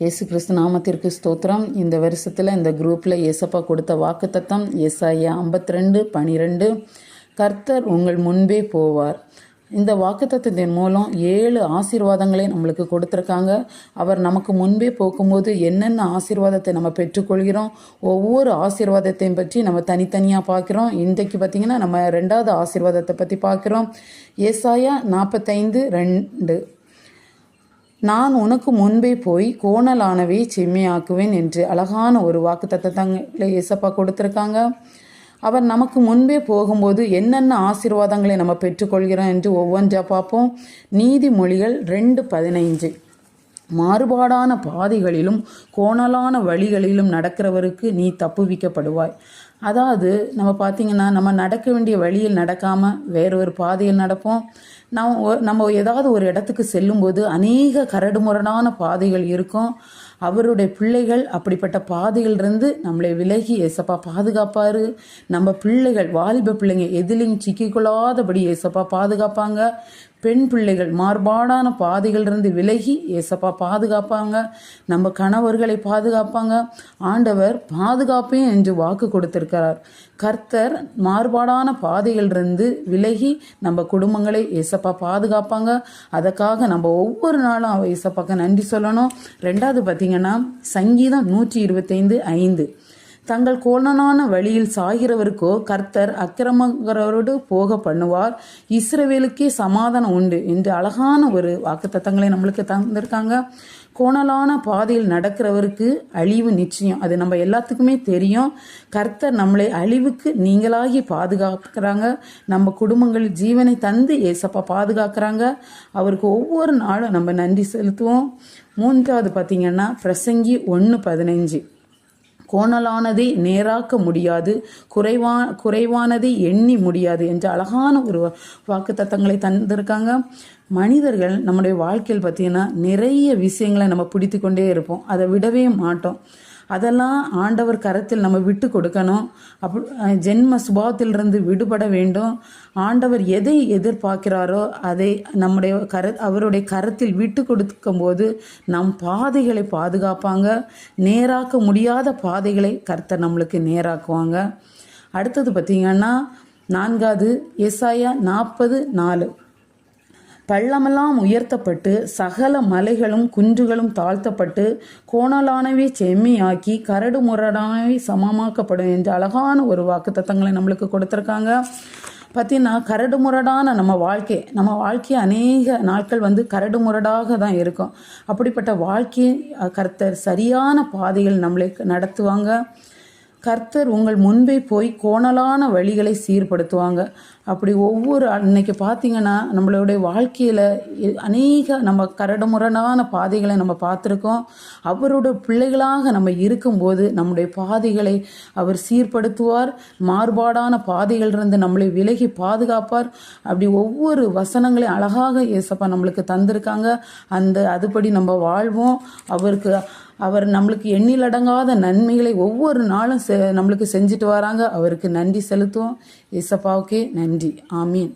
இயேசு கிறிஸ்து நாமத்திற்கு ஸ்தோத்திரம். இந்த வருஷத்தில் இந்த குரூப்பில் ஏசப்பா கொடுத்த வாக்குத்தத்தம் ஏசாயா ஐம்பத்தி ரெண்டு பனிரெண்டு. கர்த்தர் உங்கள் முன்பே போவார். இந்த வாக்குத்தத்தத்தின் மூலம் ஏழு ஆசீர்வாதங்களை நம்மளுக்கு கொடுத்துருக்காங்க. அவர் நமக்கு முன்பே போகும்போது என்னென்ன ஆசீர்வாதத்தை நம்ம பெற்றுக்கொள்கிறோம் ஒவ்வொரு ஆசீர்வாதத்தையும் பற்றி நம்ம தனித்தனியாக பார்க்குறோம். இன்றைக்கு பார்த்திங்கன்னா நம்ம ரெண்டாவது ஆசீர்வாதத்தை பற்றி பார்க்குறோம். ஏசாயா நாற்பத்தைந்து ரெண்டு. நான் உனக்கு முன்பே போய் கோணலானவை செம்மையாக்குவேன் என்று அழகான ஒரு வாக்கு தத்தங்களை ஏசப்பா கொடுத்துருக்காங்க. அவர் நமக்கு முன்பே போகும்போது என்னென்ன ஆசீர்வாதங்களை நம்ம பெற்றுக்கொள்கிறோம் என்று ஒவ்வொன்றா பார்ப்போம். நீதிமொழிகள் ரெண்டு பதினைஞ்சு மாறுபாடான பாதைகளிலும் கோணலான வழிகளிலும் நடக்கிறவருக்கு நீ தப்புவிக்கப்படுவாய் அதாவது நம்ம பார்த்திங்கன்னா நம்ம நடக்க வேண்டிய வழியில் நடக்காமல் வேற ஒரு பாதையில் நடப்போம். நம்ம ஒ- நம்ம ஏதாவது ஒரு இடத்துக்கு செல்லும்போது அநேக கரடுமுரடான பாதைகள் இருக்கும். அவருடைய பிள்ளைகள் அப்படிப்பட்ட பாதையிலிருந்து நம்மளை விலகி ஏசப்பா பாதுகாப்பார். நம்ம பிள்ளைகள் வாலிப பிள்ளைங்க எதிலையும் சிக்கிக்கொள்ளாதபடி ஏசப்பா பாதுகாப்பாங்க. பெண் பிள்ளைகள் மார்பாடான பாதைகளிலிருந்து விலகி ஏசப்பா பாதுகாப்பாங்க. நம்ம கணவர்களை பாதுகாப்பாங்க. ஆண்டவர் பாதுகாப்பேன் என்று வாக்கு கொடுத்திருக்கிறார். கர்த்தர் மார்பாடான பாதைகளிலிருந்து விலகி நம்ம குடும்பங்களை ஏசப்பா பாதுகாப்பாங்க. அதற்காக நம்ம ஒவ்வொரு நாளும் அவ ஏசப்பாக்க நன்றி சொல்லணும். ரெண்டாவது பார்த்தீங்கன்னா சங்கீதம் நூற்றி இருபத்தைந்து ஐந்து. தங்கள் கோணனான வழியில் சாகிறவருக்கோ கர்த்தர் அக்கிரமங்கரோடு போக பண்ணுவார். இஸ்ரவேலுக்கே சமாதானம் உண்டு என்று அழகான ஒரு வாக்குத்தத்தங்களை நம்மளுக்கு தந்திருக்காங்க. கோணலான பாதையில் நடக்கிறவருக்கு அழிவு நிச்சயம். அது நம்ம எல்லாத்துக்குமே தெரியும். கர்த்தர் நம்மளை அழிவுக்கு நீங்களாகி பாதுகாக்கிறாங்க. நம்ம குடும்பங்கள் ஜீவனை தந்து ஏசப்பா பாதுகாக்கிறாங்க. அவருக்கு ஒவ்வொரு நாளும் நம்ம நன்றி செலுத்துவோம். மூன்றாவது பார்த்தீங்கன்னா பிரசங்கி ஒன்று பதினைஞ்சு. கோணலானதை நேராக்க முடியாது குறைவா குறைவானதை எண்ணி முடியாது என்ற அழகான ஒரு வாக்கு தத்தங்களை தந்திருக்காங்க. மனிதர்கள் நம்முடைய வாழ்க்கையில் பார்த்தீங்கன்னா நிறைய விஷயங்களை நம்ம பிடித்து கொண்டே இருப்போம். அதை விடவே மாட்டோம். அதெல்லாம் ஆண்டவர் கரத்தில் நம்ம விட்டு கொடுக்கணும். அப் ஜென்ம சுபாவத்திலிருந்து விடுபட வேண்டும். ஆண்டவர் எதை எதிர்பார்க்கிறாரோ அதை நம்முடைய கர அவருடைய கரத்தில் விட்டு கொடுக்கும்போது நம் பாதைகளை பாதுகாப்பாங்க. நேராக்க முடியாத பாதைகளை கர்த்தர் நம்மளுக்கு நேராக்குவாங்க. அடுத்தது பார்த்திங்கன்னா நான்காவது எஸ்ஐயா நாற்பது நாலு. பள்ளமெல்லாம் உயர்த்தப்பட்டு சகல மலைகளும் குன்றுகளும் தாழ்த்தப்பட்டு கோணலானவை செம்மையாக்கி கரடு முரடானவை சமமாக்கப்படும் என்ற அழகான ஒரு வாக்கு தத்தங்களை நம்மளுக்கு கொடுத்துருக்காங்க. பார்த்தீங்கன்னா கரடு முரடான நம்ம வாழ்க்கை நம்ம வாழ்க்கை அநேக நாட்கள் வந்து கரடு முரடாக தான் இருக்கும். அப்படிப்பட்ட வாழ்க்கையை கர்த்தர் சரியான பாதையில் நம்மளை நடத்துவாங்க. கர்த்தர் உங்கள் முன்பே போய் கோணலான வழிகளை சீர்படுத்துவாங்க. அப்படி ஒவ்வொரு இன்னைக்கு பார்த்தீங்கன்னா நம்மளுடைய வாழ்க்கையில் அநேக நம்ம கரடுமுரடான பாதைகளை நம்ம பார்த்துருக்கோம். அவரோட பிள்ளைகளாக நம்ம இருக்கும்போது நம்முடைய பாதைகளை அவர் சீர்படுத்துவார். மாறுபாடான பாதைகளிலிருந்து நம்மளை விலகி பாதுகாப்பார். அப்படி ஒவ்வொரு வசனங்களையும் அழகாக இயேசப்பா நம்மளுக்கு தந்திருக்காங்க. அந்த அதுபடி நம்ம வாழ்வோம். அவருக்கு அவர் நம்மளுக்கு எண்ணிலடங்காத நன்மைகளை ஒவ்வொரு நாளும் செ நம்மளுக்கு செஞ்சுட்டு வராங்க. அவருக்கு நன்றி செலுத்துவோம். இசப்பாவுக்கே நன்றி. ஆமீன்.